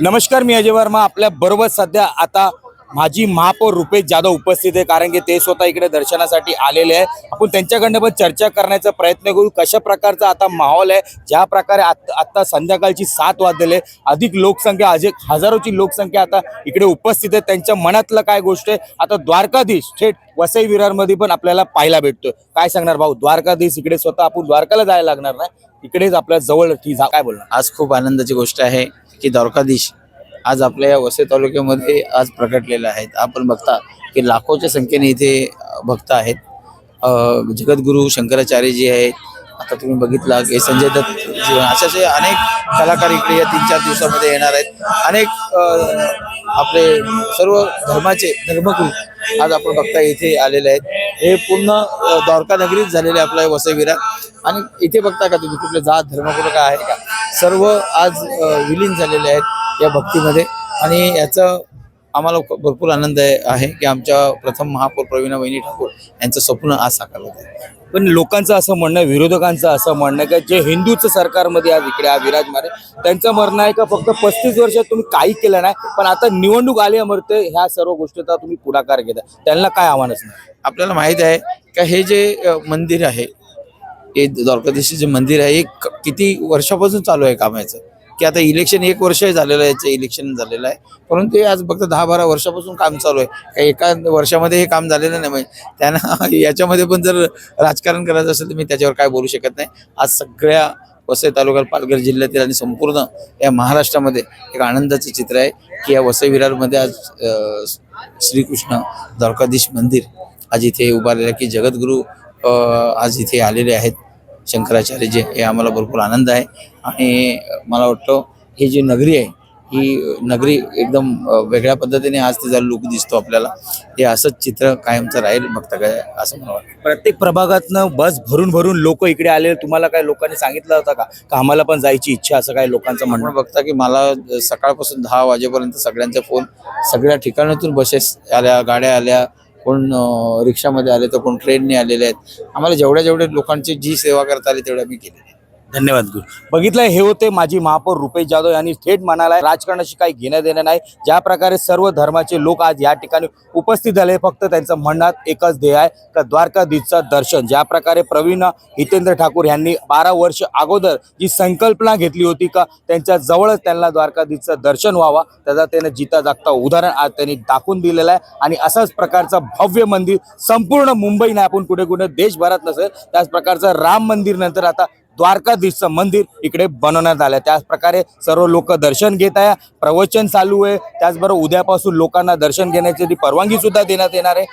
नमस्कार मी अजय वर्मा. आपल्या बरोबर सध्या आता माजी महापौर रुपेश जाधव उपस्थित आहे कारण की ते स्वतः इकडे दर्शनासाठी आलेले आहे आपण त्यांच्याकडनं पण चर्चा करण्याचा प्रयत्न करू. कशा प्रकारचा आता माहोल आहे? ज्या प्रकारे आत्ता संध्याकाळची सात वाजलेले अधिक लोकसंख्या अधिक हजारोची लोकसंख्या आता इकडे उपस्थित आहे. त्यांच्या मनातलं काय गोष्ट आहे? आता द्वारकाधीश थेट वसई विरारमध्ये पण आपल्याला पाहायला भेटतोय. काय सांगणार भाऊ? द्वारकाधीश इकडे स्वतः आपण द्वारकाला जायला लागणार नाही. इकडेच आपल्या जवळ ती काय बोलणार? आज खूप आनंदाची गोष्ट आहे. की द्वारकाधीश आज आपल्या या वसई तालुक्यामध्ये आज प्रकटलेले आहेत. आपण बघता की लाखोच्या संख्येने इथे भक्त आहेत. जगद्गुरू शंकराचार्य जी आहेत. आता तुम्ही बघितला की संजय दत्त जी- असे असे अनेक कलाकार इकडे या तीन चार दिवसामध्ये येणार आहेत. अनेक आपले सर्व धर्माचे धर्मगुरू आज आपण बघता इथे आलेले आहेत. हे पूर्ण अ, द्वारका नगरीत झालेले आपलं हे वसई आणि इथे बघता का तुम्ही कुठले जात धर्मगुरू काय आहे का? सर्व आज विलीन झालेले आहेत या भक्तीमध्ये. आणि याचं आम्हाला भरपूर आनंद आहे की आमच्या प्रथम महापौर प्रवीणा वहिनी ठाकूर यांचं स्वप्न आज साकार होत आहे पण लोकांचं असं म्हणणं आहे विरोधकांचं असं म्हणणं आहे की जे हिंदूचं सरकारमध्ये आज इकडे आहे विराजमाने त्यांचं म्हणणं आहे का फक्त पस्तीस वर्षात तुम्ही काही केलं नाही पण आता निवडणूक आली अमरते ह्या सर्व गोष्टीचा तुम्ही पुढाकार घेता. त्यांना काय आव्हानच नाही? आपल्याला माहीत आहे का हे जे मंदिर आहे हे द्वारकाधीश जे मंदिर आहे हे क- किती वर्षापासून चालू आहे कामाचं? की आता इलेक्शन एक वर्षही झालेलं आहे याचं इलेक्शन झालेलं आहे. परंतु हे आज फक्त दहा बारा वर्षापासून काम चालू आहे. काही एका वर्षामध्ये हे काम झालेलं नाही म्हणजे त्यांना याच्यामध्ये पण जर राजकारण करायचं असेल तर मी त्याच्यावर काय बोलू शकत नाही. आज सगळ्या वसई तालुक्यात पालघर जिल्ह्यातील आणि संपूर्ण या महाराष्ट्रामध्ये एक आनंदाचं चित्र आहे की या वसई विरारमध्ये आज श्रीकृष्ण द्वारकाधीश मंदिर आज इथे उभारलेलं आहे की जगद्गुरू आज इथे आलेले आहेत शंकराचार्य जे हे आम्हाला भरपूर आनंद आहे. आणि मला वाटतं ही जी नगरी आहे ही नगरी एकदम वेगळ्या पद्धतीने आज तिचा लुक दिसतो आपल्याला. हे असंच चित्र कायमचं राहील बघता काय असं मला वाटतं. प्रत्येक प्रभागातनं बस भरून भरून लोक इकडे आले. तुम्हाला काय लोकांनी सांगितलं होतं का? का आम्हाला पण जायची इच्छा असं काय लोकांचं म्हणणं? बघता की मला सकाळपासून दहा वाजेपर्यंत सगळ्यांचा फोन सगळ्या ठिकाणातून बसेस आल्या गाड्या आल्या. कोण रिक्षामध्ये आले तर कोण ट्रेनने आलेले आहेत आम्हाला जेवढ्या जेवढ्या लोकांची जी सेवा करता आली तेवढ्या मी केलेली आहे. धन्यवाद गुरु. बघितलं हे होते माजी महापौर रुपेश जाधव यांनी थेट म्हणाला राजकारणाशी काही घेणं देणं नाही. ज्या प्रकारे सर्व धर्माचे लोक आज या ठिकाणी उपस्थित झाले फक्त त्यांचं म्हणण्यात एकच ध्येय आहे का द्वारकाधीशचं दर्शन. ज्या प्रकारे प्रवीण हितेंद्र ठाकूर यांनी बारा वर्ष अगोदर जी संकल्पना घेतली होती का त्यांच्या जवळच त्यांना द्वारकाधीशचं दर्शन व्हावा त्याचा त्यानं जिता जागता उदाहरण आज त्यांनी दाखवून दिलेलं आहे. आणि असाच प्रकारचं भव्य मंदिर संपूर्ण मुंबई नाही आपण कुठे कुठे देशभरात नसेल त्याच प्रकारचं राम मंदिर नंतर आता द्वारकाधीशचं मंदिर इकडे बनवण्यात आलं. त्याच प्रकारे सर्व लोक दर्शन घेत आहे. प्रवचन चालू आहे. त्याचबरोबर उद्यापासून लोकांना दर्शन घेण्याची परवानगी सुद्धा देण्यात येणार आहे.